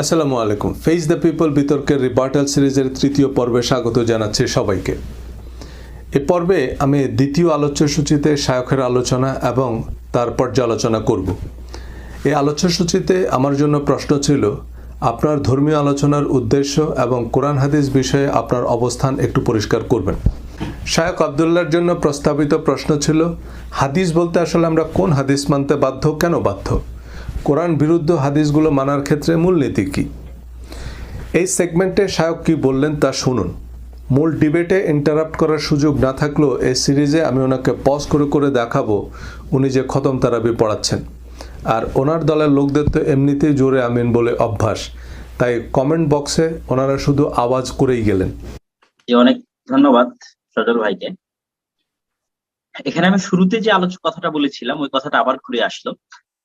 আসসালামু আলাইকুম। Face the people বিতর্কের রিবার্টাল সিরিজের তৃতীয় পর্বে স্বাগত জানাচ্ছি সবাইকে। এ পর্বে আমি দ্বিতীয় আলোচ্য সূচিতে শায়কের আলোচনা এবং তার পর্যালোচনা করব। এই আলোচ্য সূচিতে আমার জন্য প্রশ্ন ছিল, আপনার ধর্মীয় আলোচনার উদ্দেশ্য এবং কোরআন হাদিস বিষয়ে আপনার অবস্থান একটু পরিষ্কার করবেন। শায়ক আবদুল্লার জন্য প্রস্তাবিত প্রশ্ন ছিল, হাদিস বলতে আসলে আমরা কোন হাদিস মানতে বাধ্য, কেন বাধ্য? কোরআন বিরুদ্ধ হাদিসগুলো মানার ক্ষেত্রে মূলনীতি কী? এই সেগমেন্টে শায়ক কি বললেন তা শুনুন। মূল ডিবেটে ইন্টারাপ্ট করার সুযোগ না থাকলেও এই সিরিজে আমি ওনাকে পজ করে করে দেখাবো, উনি যে খতম তারাবি পড়াচ্ছেন। আর ওনার দলের লোকদের তো এমনিতেই জোরে আমিন বলে অভ্যাস। তাই কমেন্ট বক্সে ওনারা শুধু আওয়াজ করেই গেলেন। অনেক ধন্যবাদ সজল ভাইকে। এখানে আমি শুরুতে যে আলোচক কথাটা বলেছিলাম, ওই কথাটা আবার ঘুরে আসলো।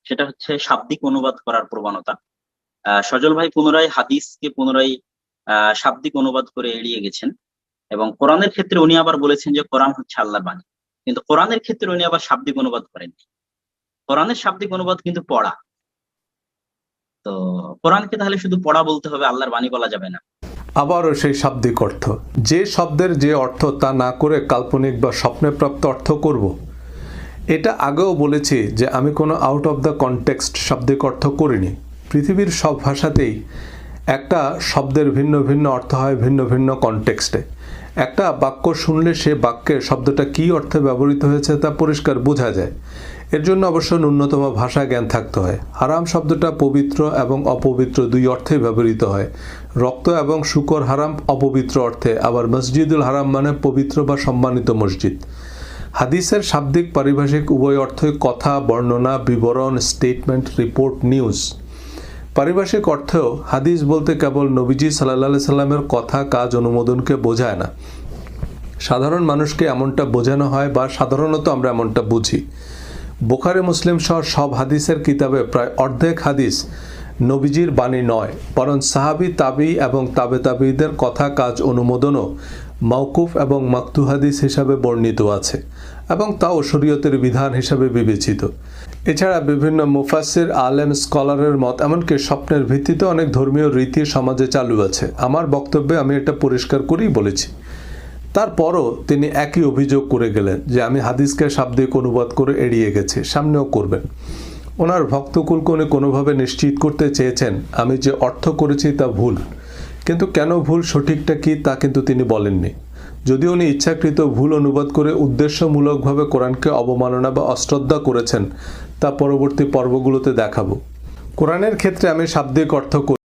সেটা হচ্ছে শাব্দিক অনুবাদ করার প্রবণতা। সজল ভাই পুনরায় হাদিসকে পুনরায় শাব্দিক অনুবাদ করে এড়িয়ে গেছেন এবং কোরআনের ক্ষেত্রে উনি আবার বলেছেন যে কোরআন হচ্ছে আল্লাহর বাণী। কিন্তু কোরআনের ক্ষেত্রে উনি আবার শাব্দিক অনুবাদ করেননি কোরআনের শাব্দিক অনুবাদ কিন্তু পড়া। তো কোরআনকে তাহলে শুধু পড়া বলতে হবে, আল্লাহর বাণী বলা যাবে না। আবারও সেই শাব্দিক অর্থ। যে শব্দের যে অর্থ তা না করে কাল্পনিক বা স্বপ্নে প্রাপ্ত অর্থ করব। এটা আগেও বলেছি যে আমি কোনো আউট অফ দ্য কনটেক্সট শাব্দিক অর্থ করিনি। পৃথিবীর সব ভাষাতেই একটা শব্দের ভিন্ন ভিন্ন অর্থ হয় ভিন্ন ভিন্ন কনটেক্সটে একটা বাক্য শুনলে সে বাক্যের শব্দটা কী অর্থে ব্যবহৃত হয়েছে তা পরিষ্কার বোঝা যায়। এর জন্য অবশ্য ন্যূনতম ভাষা জ্ঞান থাকতে হয়। হারাম শব্দটা পবিত্র এবং অপবিত্র দুই অর্থে ব্যবহৃত হয়। রক্ত এবং শুকর হারাম অপবিত্র অর্থে, আবার মসজিদুল হারাম মানে পবিত্র বা সম্মানিত মসজিদ। হাদিসের শাব্দিক পারিভাষিক উভয় অর্থই কথা, বর্ণনা, বিবরণ স্টেটমেন্ট রিপোর্ট নিউজ পারিভাষিক অর্থেও হাদিস বলতে কেবল নবীজি সাল্লাহ সাল্লামের কথা, কাজ, অনুমোদনকে বোঝায় না। সাধারণ মানুষকে এমনটা বোঝানো হয় বা সাধারণত আমরা এমনটা বুঝি। বোখারে, মুসলিম সহ সব হাদিসের কিতাবে প্রায় অর্ধেক হাদিস নবীজির বাণী নয়, বরং সাহাবি, তাবি এবং তাবে তাবিদের কথা, কাজ, অনুমোদনও মৌকুফ এবং মাকতু হাদিস হিসাবে বর্ণিত আছে এবং তাও শরীয়তের বিধান হিসাবে বিবেচিত। এছাড়া বিভিন্ন মুফাসির আলেম, স্কলারের মত, এমনকি স্বপ্নের ভিত্তিতে অনেক ধর্মীয় রীতি সমাজে চালু আছে। আমার বক্তব্যে আমি এটা পরিষ্কার করেই বলেছি। তারপরও তিনি একই অভিযোগ করে গেলেন যে আমি হাদিসকে শাব্দিক অনুবাদ করে এড়িয়ে গেছি, সামনেও করবেন। ওনার ভক্তকুলকে উনি কোনোভাবে নিশ্চিত করতে চেয়েছেন আমি যে অর্থ করেছি তা ভুল। কিন্তু কেন ভুল সঠিকটা কি তা কিন্তু তিনি বলেননি। যদি উনি ইচ্ছাকৃত ভুল অনুবাদ করে উদ্দেশ্যমূলকভাবে কোরআনকে অবমাননা বা অশ্রদ্ধা করেছেন, তা পরবর্তী পর্বগুলোতে দেখাবো। কোরআনের ক্ষেত্রে আমি শাব্দিক অর্থ